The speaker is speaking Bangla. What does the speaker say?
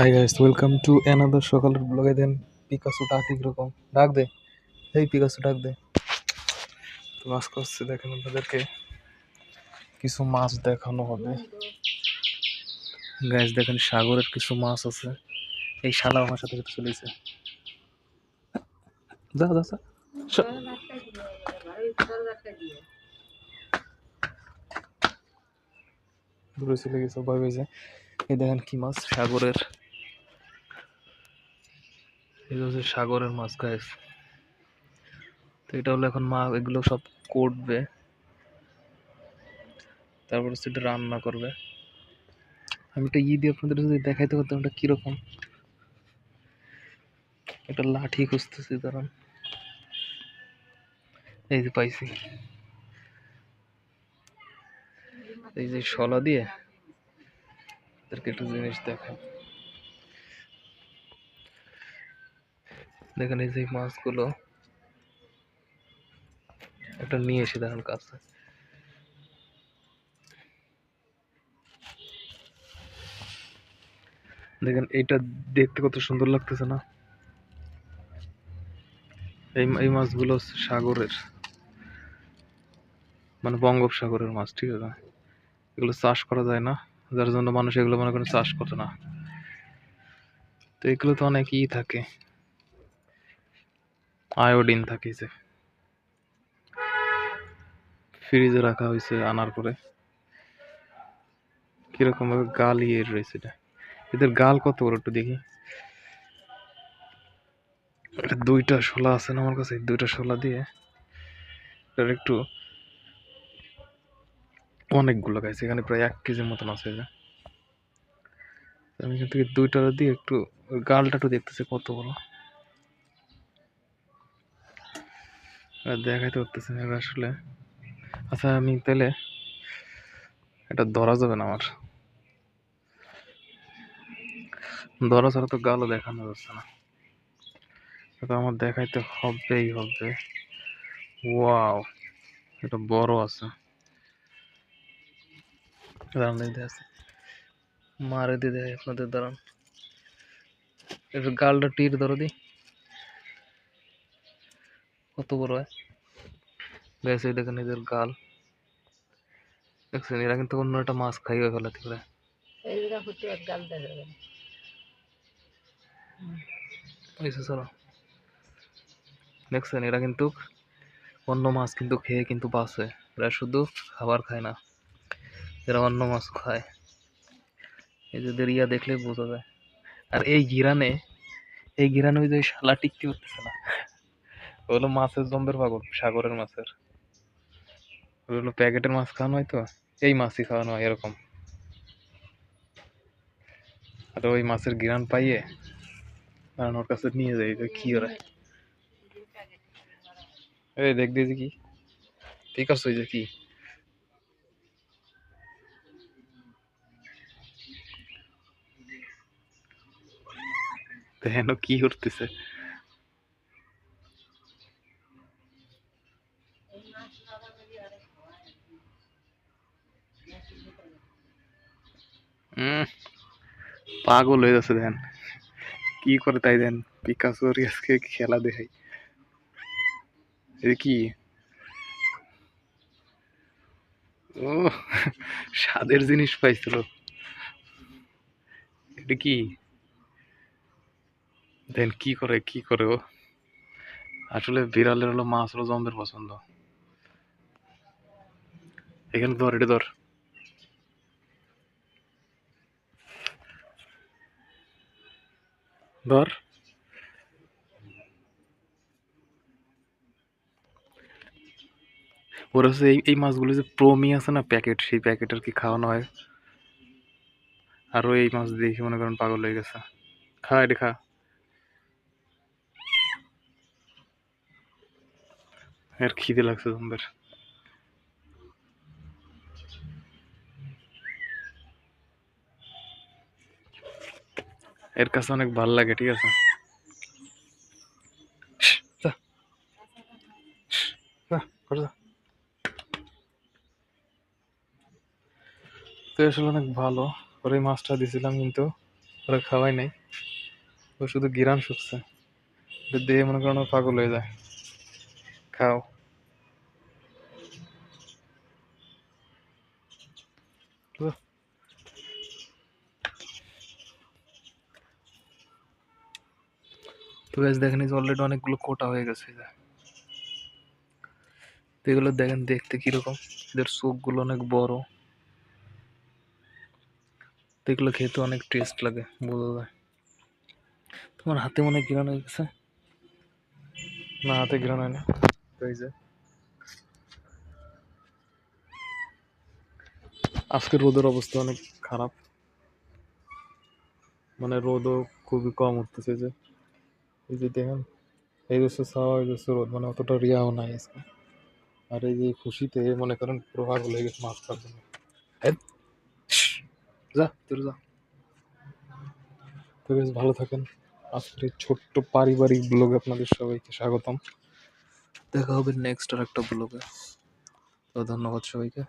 Hi guys welcome to another সকালের ব্লগে দেন পিকাসো ডাক রকম ডাক দে। এই পিকাসো ডাক দে। তো আজকে দেখেন আপনাদেরকে। কিছু মাছ দেখানো হবে। গাইস দেখেন সাগরের কিছু মাছ আছে। এই শালা আমার সাথে সাথে চলেছে। যা যা দূরে চলে গেছে, ভয় পেয়েছে। এই দেখেন কি মাছ, সাগরের। এটা হচ্ছে সাগরের মাছ গাইস তো এটা হলো এখন মা, এগুলো সব করবে। তারপর হচ্ছে এটা রান্না করবে। আমি একটা ই দিয়ে আপনাদের যদি দেখাইতে পারতাম এটা কীরকম। একটা লাঠি খুঁজতেছি, দাঁড়ান। এই যে পাইছি। এই যে শলা দিয়ে এদেরকে একটা জিনিস দেখাই। দেখেন এই যে মাছগুলো। একটা নিয়ে এসে দেখেন কাছে। দেখেন এটা দেখতে কত সুন্দর লাগতেছে না? এই এই মাছগুলো সাগরের মানে বঙ্গোপসাগরের মাছ, ঠিক আছে? এগুলো চাষ করা যায় না, যার জন্য মানুষ এগুলো মনে করেন চাষ করে না। তো এগুলো তো অনেক ই থাকে। আয়োডিন থাকে যে। ফ্রিজে রাখা হয়েছে আনার পরে। কীরকম ভাবে গাল ইয়ে রয়েছে এটা। এদের গাল কত বড় একটু দেখি। এটা দুইটা শোলা আছে না আমার কাছে? দুইটা শোলা দিয়ে এটার একটু অনেকগুলো গাছ এখানে প্রায় এক কেজির মতন আছে তো আমি এখান থেকে দুইটা দিয়ে একটু গালটা একটু দেখতেছি কত বড়। দেখাইতে পারতেছি না আসলে। আচ্ছা আমি তাহলে এটা ধরা যাবে না আমার। ধরা ছাড়া তো গালও দেখানো যাচ্ছে না। এটা আমার দেখাইতে হবেই হবে। ওয়াও, এটা বড় আছে। মারে দিয়ে আপনাদের, দাঁড়ান। এবার গালটা টির ধরো দি। কত বড় হয়? বেশ এই দেখেন এদের গাল। দেখছেন এরা কিন্তু অন্য একটা মাছ খাইয়ে ফেলাতে পারে দেখছেন এরা কিন্তু অন্য মাছ কিন্তু খেয়ে কিন্তু বাঁচে। এরা শুধু খাবার খায় না এরা অন্য মাছ খায়। এই যে এদের ইয়া দেখলে বোঝা যায়। আর এই গিরানে এই গিরানে ওই যে শালা টিকতে উঠতেছে না। ওগুলো মাছের জম্বের পাগল, সাগরের মাছের। ওগুলো প্যাকেটের মাছ খাওয়ানো হয় তো? এই মাছই খাওয়ানো হয় এরকম। আর ওই মাছের গিরান পাইয়ে কারণ ওর কাছে নিয়ে যাই কি ওরা। এই দেখ দিয়েছি কি? ঠিক আছে, ওই যে কি? কি করতেছে পাগল হয়ে যাচ্ছে দেখেন। কি করে তাই দেন? পিকাসোর আজকে খেলা দেখাই। কি? ও, স্বাদের জিনিস পাইছিল। এটা কি? দেন কি করে কি করে ও? আসলে বিড়ালের হলো মাছ হলো জম্বের পছন্দ। এখানে ধর, এটা ধর। ধর। ওর হচ্ছে এই এই মাছগুলো যে প্রমি আছে না প্যাকেট, সেই প্যাকেট আর কি খাওয়ানো হয়। আরও এই মাছ দেখে মনে করেন পাগল হয়ে গেছে। খা, এটা খা। এর খিদে লাগছে জম্বের এর কাছে অনেক ভালো লাগে, ঠিক আছে। তো আসলে অনেক ভালো। ওর এই মাছটা দিছিলাম কিন্তু ওরা খাওয়াই নাই। ও শুধু গিরান শুকছে। দিয়ে মনে করেন পাগল হয়ে যায়। খাও। তো গাছ দেখেন অলরেডি অনেকগুলো কোটা হয়ে গেছে যে। তো এগুলো দেখেন দেখতে কীরকম। এদের চোখগুলো অনেক বড়। তো এগুলো খেতে অনেক টেস্ট লাগে, বোঝা যায়। তোমার হাতে মনে হয় হয়ে গেছে? না, হাতে ঘিরান হয় না এই যে। আজকে রোদের অবস্থা অনেক খারাপ। মানে রোদও খুবই কম উঠতেছে যে। এই যে দেখেন, এই দেশে ছাওয়া এই রোদ মানে অতটা রিয়াও নাই আজকে। আর এই যে খুশিতে মনে করেন পুরো পাগল হয়ে গেছে মাছ খাওয়ার জন্য যা যা। তো বেশ ভালো থাকেন। আজকের ছোট্ট পারিবারিক ব্লগে আপনাদের সবাইকে স্বাগতম। দেখা হবে নেক্সট আর একটা ব্লগে। তো ধন্যবাদ সবাইকে।